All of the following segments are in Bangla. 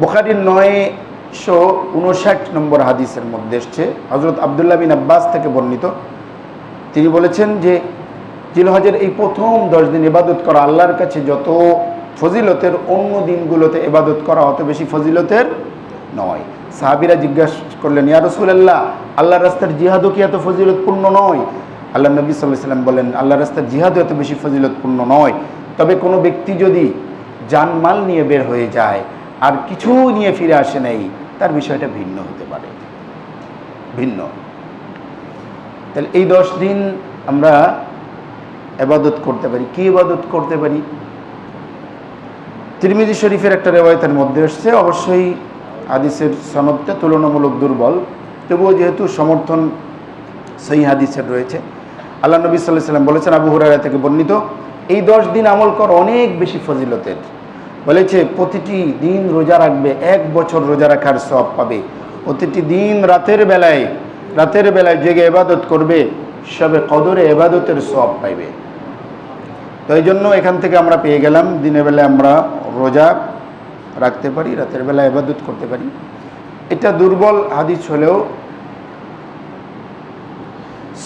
বুখারির নয়শো উনষাট নম্বর হাদিসের মধ্যে এসছে হজরত আবদুল্লাহ বিন আব্বাস থেকে বর্ণিত। তিনি বলেছেন যে, জিলহজের এই প্রথম দশ দিন ইবাদত করা আল্লাহর কাছে যত ফজিলতের অন্য দিনগুলোতে ইবাদত করা অত বেশি ফজিলতের নয়। সাহাবিরা জিজ্ঞাসা করলেন, ইয়া রসুলাল্লাহ, আল্লাহর রাস্তার জিহাদও কি এত ফজিলতপূর্ণ নয়? আল্লাহ নবী সাল্লাহ সাল্লাম বলেন আল্লাহ রাস্তার জিহাদও এত বেশি ফজিলতপূর্ণ নয়। তবে কোনো ব্যক্তি যদি জানমাল নিয়ে বের হয়ে যায়, আর কিছু নিয়ে ফিরে আসে নাই, তার বিষয়টা ভিন্ন হতে পারে। ভিন্ন। তাহলে এই দশ দিন আমরা এবাদত করতে পারি। কি ইবাদত করতে পারি? তিরমিজি শরীফের একটা রেওয়ায়তের মধ্যে এসছে অবশ্যই হাদিসের সনদটা তুলনামূলক দুর্বল। তবুও যেহেতু সমর্থন সেই হাদিসের রয়েছে আল্লাহ নবী সাল্লাহ সাল্লাম বলেছেন আবু হুরারা থেকে বর্ণিত, এই দশ দিন আমল কর অনেক বেশি ফজিলতের। বলেছে, প্রতিটি দিন রোজা রাখবে, এক বছর রোজা রাখার সব পাবে। প্রতিটি দিন রাতের বেলায় রাতের বেলায় জেগে এবাদত করবে, সবে কদরে এবাদতের সব পাইবে। তো এই জন্য এখান থেকে আমরা পেয়ে গেলাম, দিনের বেলায় আমরা রোজা রাখতে পারি, রাতের বেলা এবাদত করতে পারি। এটা দুর্বল হাদিস হলেও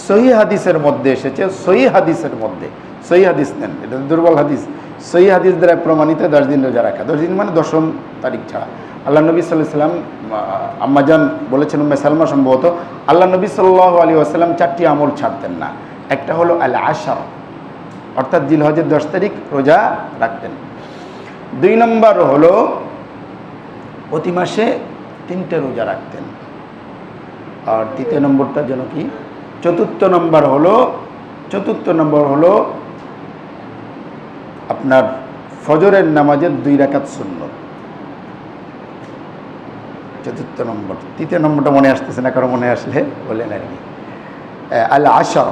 সহি হাদিসের মধ্যে এসেছে, সহি হাদিসের মধ্যে, সহি হাদিস নেন, এটা দুর্বল হাদিস। সহি হাদিস দ্বারা প্রমাণিত দশ দিন রোজা রাখা। দশ দিন মানে দশম তারিখ ছাড়া। আল্লাহ নবী সাল্লাহ সাল্লাম আম্মাজান বলেছেন, উম্মে সালমা সম্ভবত, আল্লাহ নবী সাল্লাহ আলী আসাল্লাম চারটি আমল ছাড়তেন না। একটা হলো আল আশার অর্থাৎ জিল হজের দশ তারিখ রোজা রাখতেন। দুই নম্বর হলো, প্রতি মাসে তিনটে রোজা রাখতেন। আর তৃতীয় নম্বরটা যেন কি? চতুর্থ নম্বর হলো, চতুর্থ নম্বর হলো আপনার ফজরের নামাজের দুই রাকাত শূন্য চতুর্থ নম্বর। তৃতীয় নম্বরটা মনে আসতেছে না, কারও মনে আসলে বলেন আর কি আল আশর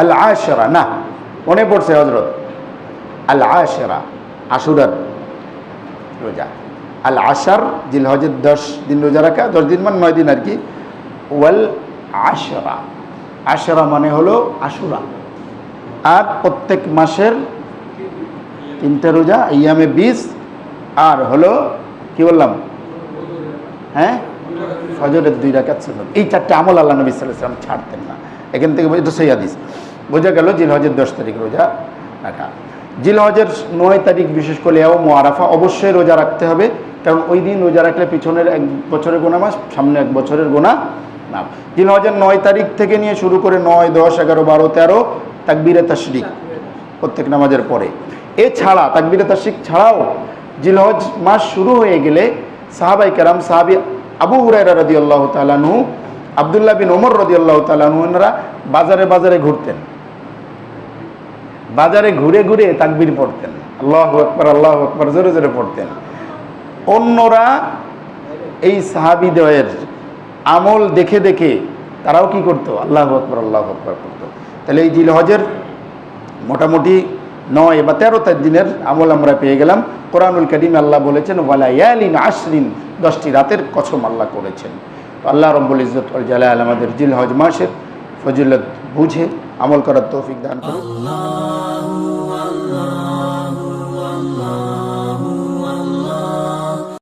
আল আশরা না, মনে পড়ছে হজরত আল আশরা আশুরার রোজা। আল আশার জিল হজের দশ দিন রোজা রাখা, দশ দিন মানে নয় দিন আর কি। ওয়াল আশরা আশরা মানে হলো আশুরা। আর প্রত্যেক মাসের তিনটে রোজা ইয়ামে বিশ, আর হলো, কি বললাম? হ্যাঁ? ফজরের দুই রাকাত সুন্নত। এই চারটে আমল আল্লাহ নবী সাল্লাম ছাড়তেন না। এখান থেকে এটা সেই হাদিস। বোঝা গেল জিল হজের দশ তারিখ রোজা রাখা। জিল হজের নয় তারিখ বিশেষ করে এও মোয়ারাফা অবশ্যই রোজা রাখতে হবে। কারণ ওই দিন রোজা রাখলে পিছনের এক বছরের গোনা মাস সামনে এক বছরের গোনা না জিল হজের নয় তারিখ থেকে নিয়ে শুরু করে নয়, দশ, এগারো, বারো, তেরো তাকবিরে তাশরিক, প্রত্যেক নামাজের পরে। এছাড়া তাকবিরে তাশরিক ছাড়াও জিলহজ মাস শুরু হয়ে গেলে সাহাবাই কেরাম, সাহাবি আবু হুরাইরা রদি আল্লাহ তালানহু আবদুল্লাহ বিন ওমর রদি আল্লাহ তালানহুরা বাজারে বাজারে ঘুরতেন। বাজারে ঘুরে ঘুরে তাকবির পড়তেন। আল্লাহ আকবর আল্লাহ আকবর, জোরে জোরে পড়তেন। অন্যরা এই সাহাবিদয়ের আমল দেখে দেখে তারাও কি করতো? আল্লাহ আকবর আল্লাহ আকবর করতো। তাহলে এই জিলহজের মোটামুটি নয় বা তেরো দিনের আমল আমরা পেয়ে গেলাম। কোরআনুল করিম আল্লাহ বলেছেন, ওয়ালা ইয়ালিন আশরিন দশটি রাতের কসম আল্লাহ করেছেন। আল্লাহ রব্বুল ইজত জালাল আমাদের জিল হজ মাসের ফজিলত বুঝে আমল করার তৌফিক দান করুন।